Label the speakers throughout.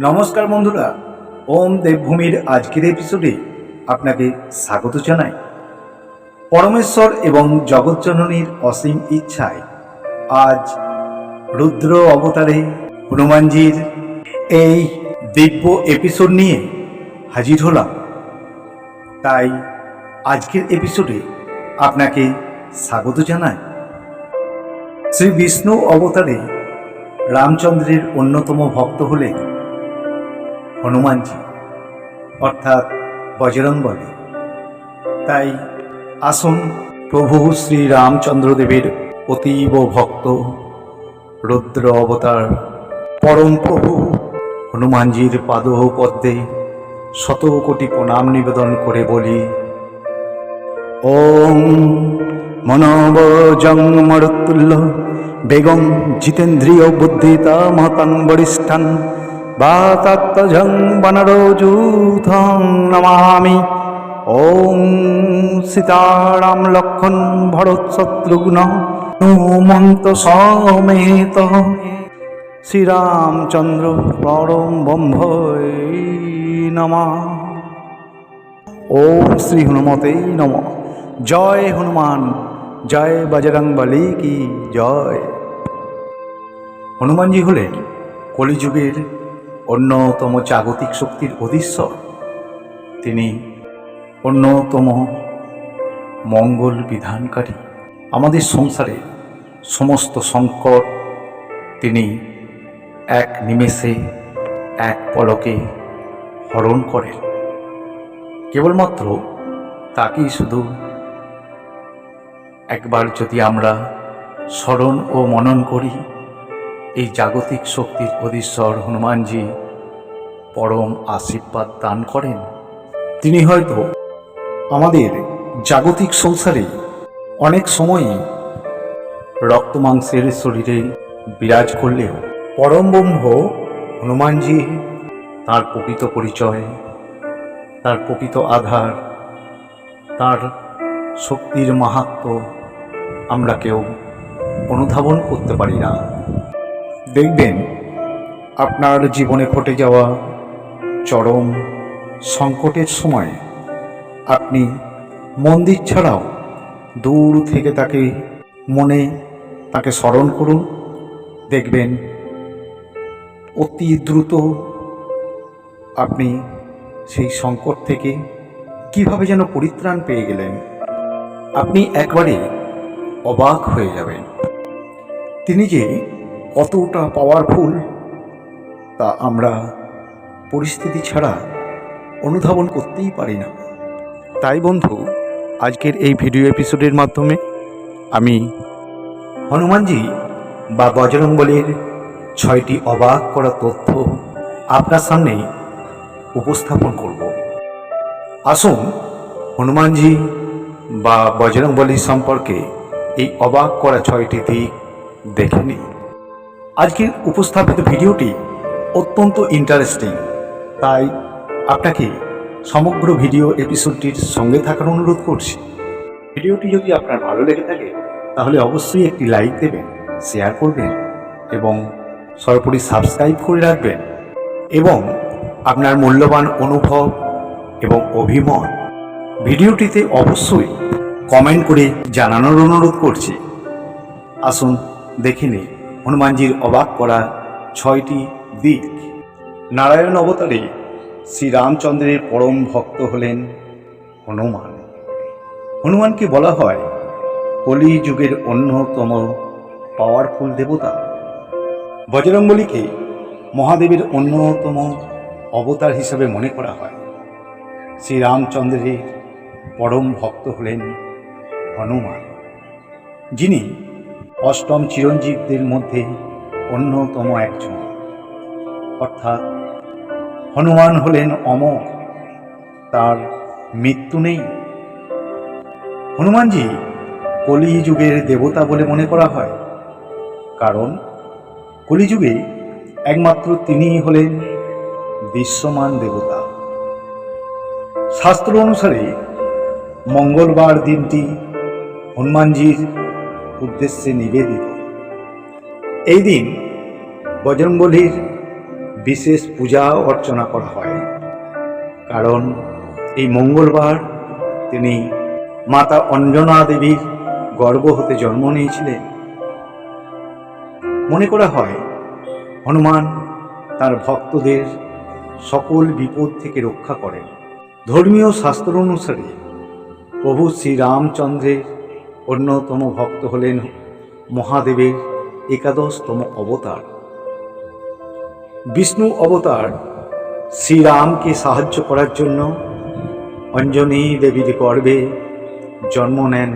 Speaker 1: নমস্কার বন্ধুরা, ওম দেবভূমির আজকের এপিসোডে আপনাকে স্বাগত জানাই। পরমেশ্বর এবং জগৎজননীর অসীম ইচ্ছায় আজ রুদ্র অবতারে হনুমানজির এই দিব্য এপিসোড নিয়ে হাজির হলাম। তাই আজকের এপিসোডে আপনাকে স্বাগত জানাই। শ্রী বিষ্ণু অবতারে রামচন্দ্রের অন্যতম ভক্ত হলেন হনুমানজি অর্থাৎ বজরংবলী তাই আসুন প্রভু শ্রী রামচন্দ্রদেবের অতীব ভক্ত, রুদ্র অবতার, পরম প্রভু হনুমানজির পাদ পদ্মে শত কোটি প্রণাম নিবেদন করে বলি। ওম মনোবজং মরতুল্য বেগম জিতেন্দ্রিয় বুদ্ধিতা মহতাং বরিষ্ঠান বাতাত্তজং বনরোজুথং নমামি। ওম সীতারাম লক্ষণ ভরত শত্রুঘ্ন হনুমন্ত সমেত। শ্রীরামচন্দ্র পরম ব্রহ্মৈ নমা। ওম শ্রী হনুমতেই নম। জয় হনুমান, জয় বজরং বলি কি জয়। হনুমানজি হলেন কলিযুগের অন্যতম জাগতিক শক্তির অধীশ্বর। তিনি অন্যতম মঙ্গল বিধানকারী। আমাদের সংসারে সমস্ত সংকট তিনি এক নিমেষে, এক পলকে হরণ করেন। কেবলমাত্র তাকেই শুধু একবার যদি আমরা স্মরণ ও মনন করি এই জাগতিক শক্তির অধীশ্বর হনুমানজি পরম আশীর্বাদ দান করেন। তিনি হয়তো আমাদের জাগতিক সংসারে অনেক সময়ই রক্ত মাংসের শরীরে বিরাজ করলেও পরম ব্রহ্ম হনুমানজি তার প্রকৃত পরিচয়, তার প্রকৃত আধার, তার শক্তির মাহাত্ম আমরা কেউ অনুধাবন করতে পারি না। দেখবেন আপনার জীবনে ঘটে যাওয়া চরম সংকটের সময় আপনি মন্দির ছাড়াও দূর থেকে তাকে মনে, তাকে স্মরণ করুন। দেখবেন অতি দ্রুত আপনি সেই সংকট থেকে কীভাবে যেন পরিত্রাণ পেয়ে গেলেন। আপনি একবারে অবাক হয়ে যাবেন। তিনি যে কতটা পাওয়ারফুল তা আমরা পরিস্থিতি ছাড়া অনুধাবন করতেই পারি না। তাই বন্ধু, আজকের এই ভিডিও এপিসোডের মাধ্যমে আমি হনুমানজি বা বজরংবলীর ছয়টি অবাক করা তথ্য আপনার সামনে উপস্থাপন করব। আসুন, হনুমানজি বা বজরংবলী সম্পর্কে এই অবাক করা ছয়টি দিক দেখে নিই। আজকের উপস্থাপিত ভিডিওটি অত্যন্ত ইন্টারেস্টিং তাই আপনাকে সমগ্র ভিডিও এপিসোডটির সঙ্গে থাকার অনুরোধ করছি। ভিডিওটি যদি আপনার ভালো লেগে থাকে, তাহলে অবশ্যই একটি লাইক দেবেন শেয়ার করবেন এবং সর্বোপরি সাবস্ক্রাইব করে রাখবেন এবং আপনার মূল্যবান অনুভব এবং অভিমত ভিডিওটিতে অবশ্যই কমেন্ট করে জানানোর অনুরোধ করছি। আসুন দেখে নিই। হনুমানজির অবাক করা ছয়টি দিক। নারায়ণ অবতারে শ্রীরামচন্দ্রের পরম ভক্ত হলেন হনুমান। হনুমানকে বলা হয় কলি যুগের অন্যতম পাওয়ারফুল দেবতা। বজরঙ্গলীকে মহাদেবের অন্যতম অবতার হিসাবে মনে করা হয়। শ্রীরামচন্দ্রের পরম ভক্ত হলেন হনুমান। যিনি অষ্টম চিরঞ্জীবদের মধ্যে অন্যতম একজন। অর্থাৎ হনুমান হলেন অমর, তার মৃত্যু নেই। হনুমানজি কলিযুগের দেবতা বলে মনে করা হয়, কারণ কলিযুগে একমাত্র তিনিই হলেন দৃশ্যমান দেবতা। শাস্ত্র অনুসারে মঙ্গলবার দিনটি হনুমানজির উদ্দেশ্যে নিবেদিত। এই দিন বজরঙ্গলির বিশেষ পূজা অর্চনা করা হয়। কারণ এই মঙ্গলবার তিনি মাতা অঞ্জনা দেবীর গর্ব হতে জন্ম নিয়েছিলেন। মনে করা হয়, হনুমান তার ভক্তদের সকল বিপদ থেকে রক্ষা করেন। ধর্মীয় শাস্ত্র অনুসারে প্রভু শ্রীরামচন্দ্রের অন্যতম ভক্ত হলেন মহাদেবের একাদশতম অবতার। বিষ্ণু অবতার শ্রীরামকে সাহায্য করার জন্য অঞ্জনী দেবীর গর্ভে জন্ম নেন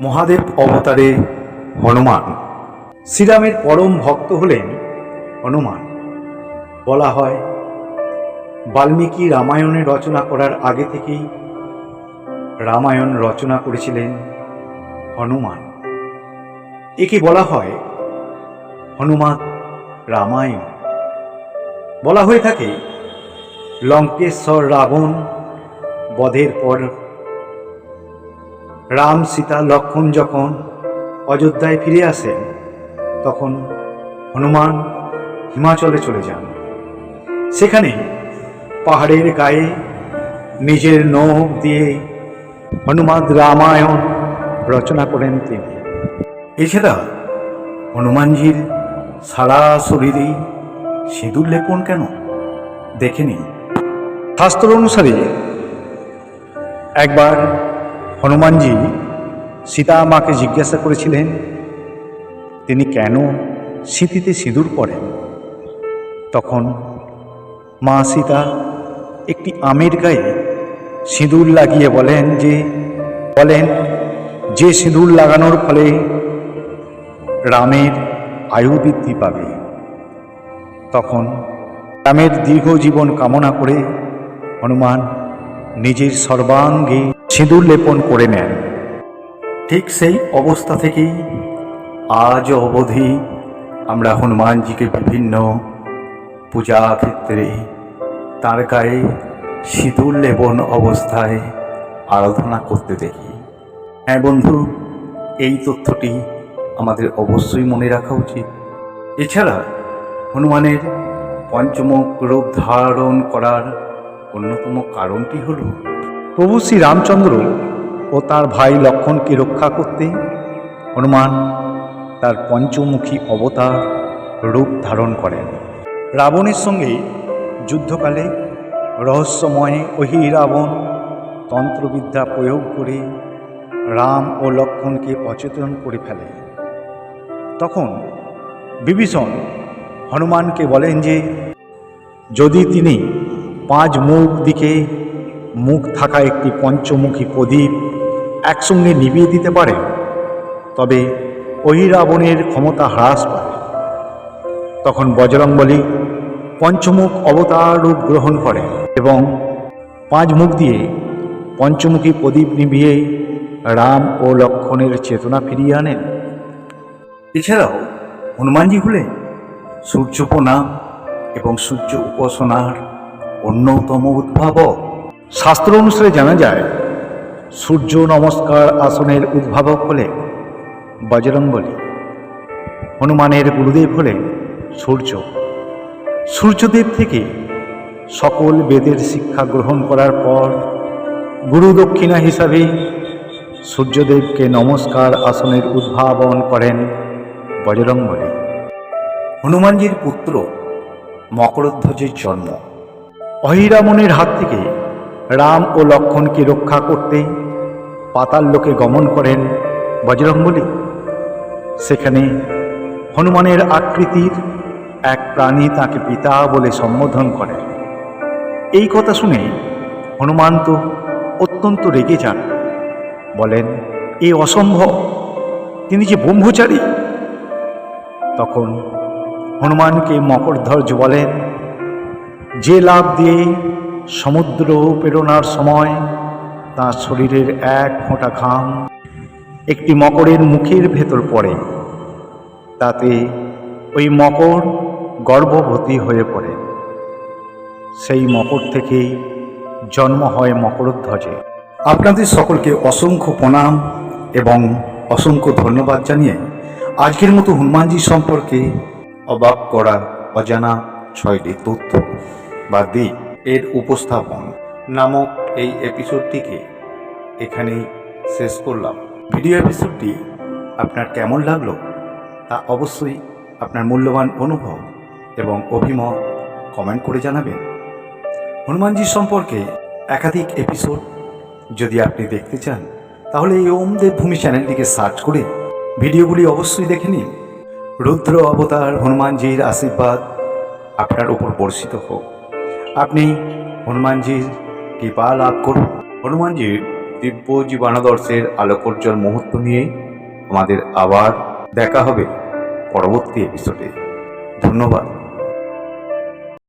Speaker 1: মহাদেব অবতারে হনুমান। শ্রীরামের পরম ভক্ত হলেন হনুমান। বলা হয়, বাল্মীকি রামায়ণে রচনা করার আগে থেকেই রামায়ণ রচনা করেছিলেন হনুমান। একে বলা হয় হনুমান রামায়ণ। বলা হয়ে থাকে, লঙ্কেশ্বর রাবণ বধের পর রাম সীতা লক্ষণ যখন অযোধ্যায় ফিরে আসেন, তখন হনুমান হিমাচলে চলে যান। সেখানে পাহাড়ের গায়ে নিজের নখ দিয়ে হনুমান রামায়ণ রচনা করেন তিনি। এছাড়া হনুমানজির সারা শরীরেই সিঁদুর লেপন কেন? দেখে নিন। শাস্ত্র অনুসারে একবার হনুমানজি সীতা মাকে জিজ্ঞাসা করেছিলেন তিনি কেন স্মৃতিতে সিঁদুর পরেন? তখন মা সীতা একটি আমের গায়ে সিঁদুর লাগিয়ে বলেন যে বলেন যে সিঁদুর লাগানোর ফলে রামের আয়ু বৃদ্ধি পাবে। তখন রামের দীর্ঘ জীবন কামনা করে হনুমান নিজের সর্বাঙ্গে সিঁদুর লেপন করে নেন। ঠিক সেই অবস্থা থেকেই আজ অবধি আমরা হনুমানজিকে বিভিন্ন পূজা ক্ষেত্রে তার গায়ে সিঁদুর লেপন অবস্থায় আরাধনা করতে দেখি। হ্যাঁ বন্ধু, এই তথ্যটি আমাদের অবশ্যই মনে রাখা উচিত। এছাড়া হনুমানের পঞ্চমুখ রূপ ধারণ করার অন্যতম কারণটি হল, প্রভু শ্রী রামচন্দ্র ও তার ভাই লক্ষণকে রক্ষা করতে হনুমান তার পঞ্চমুখী অবতার রূপ ধারণ করেন। রাবণের সঙ্গে যুদ্ধকালে রহস্যময় ওহি রাবণ তন্ত্রবিদ্যা প্রয়োগ করে রাম ও লক্ষণকে অচেতন করে ফেলে। তখন বিভীষণ হনুমানকে বলেন যে, যদি তিনি পাঁচ মুখ দিকে মুখ থাকা একটি পঞ্চমুখী প্রদীপ একসঙ্গে নিভিয়ে দিতে পারে, তবে ওই রাবণের ক্ষমতা হ্রাস পায়। তখন বজরংবলী পঞ্চমুখ অবতার রূপ গ্রহণ করে এবং পাঁচ মুখ দিয়ে পঞ্চমুখী প্রদীপ নিভিয়ে রাম ও লক্ষণের চেতনা ফিরিয়ে আনেন। এছাড়াও হনুমানজি হলেন সূর্য প্রণাম এবং সূর্য উপাসনার অন্যতম উদ্ভাবক। শাস্ত্র অনুসারে জানা যায়, সূর্য নমস্কার আসনের উদ্ভাবক হলেন বজরংবলী। হনুমানের গুরুদেব হলেন সূর্য। সূর্যদেব থেকে সকল বেদের শিক্ষা গ্রহণ করার পর গুরু দক্ষিণা হিসাবে সূর্যদেবকে নমস্কার আসনের উদ্ভাবন করেন বজরংবলী। হনুমানজির পুত্র মকরধ্বজের জন্ম। অহিরামনের হাত থেকে রাম ও লক্ষণকে রক্ষা করতে পাতাল লোকে গমন করেন বজরংবলী। সেখানে হনুমানের আকৃতির এক প্রাণী তাকে পিতা বলে সম্বোধন করে এই কথা শুনে হনুমান তো অত্যন্ত রেগে যান। বলেন, এ অসম্ভব। তিনি যে ব্রহ্মচারী। তখন হনুমানকে মকরধ্বজ বলেন, যে লাভ দিয়ে সমুদ্র প্রেরণার সময় তার শরীরের এক ফোঁটা ঘাম একটি মকরের মুখের ভেতর পড়ে, তাতে ওই মকর গর্ভবতী হয়ে পড়ে। সেই মকর থেকেই জন্ম হয় মকরধ্বজে। আপনাদের সকলকে অসংখ্য প্রণাম এবং অসংখ্য ধন্যবাদ জানিয়ে আজকের মতো হনুমানজি সম্পর্কে অবাক করা অজানা ছয়টি তথ্য বা দিক এর উপস্থাপন নামক এই এপিসোডটিকে এখানেই শেষ করলাম। ভিডিও এপিসোডটি আপনার কেমন লাগল তা অবশ্যই আপনার মূল্যবান অনুভব এবং অভিমত কমেন্ট করে জানাবেন। হনুমানজি সম্পর্কে একাধিক এপিসোড যদি আপনি দেখতে চান, তাহলে এই ওম দেবভূমি চ্যানেলটিকে সার্চ করে ভিডিওগুলি অবশ্যই দেখে নিন। রুদ্র অবতার, হনুমানজির আশীর্বাদ আপনার উপর বর্ষিত হোক। আপনি হনুমানজির কৃপা লাভ করুন। হনুমানজির দিব্য জীবনাদর্শের আলোকোজ্জ্বল মুহূর্ত নিয়ে আমাদের আবার দেখা হবে পরবর্তী এপিসোডে ধন্যবাদ।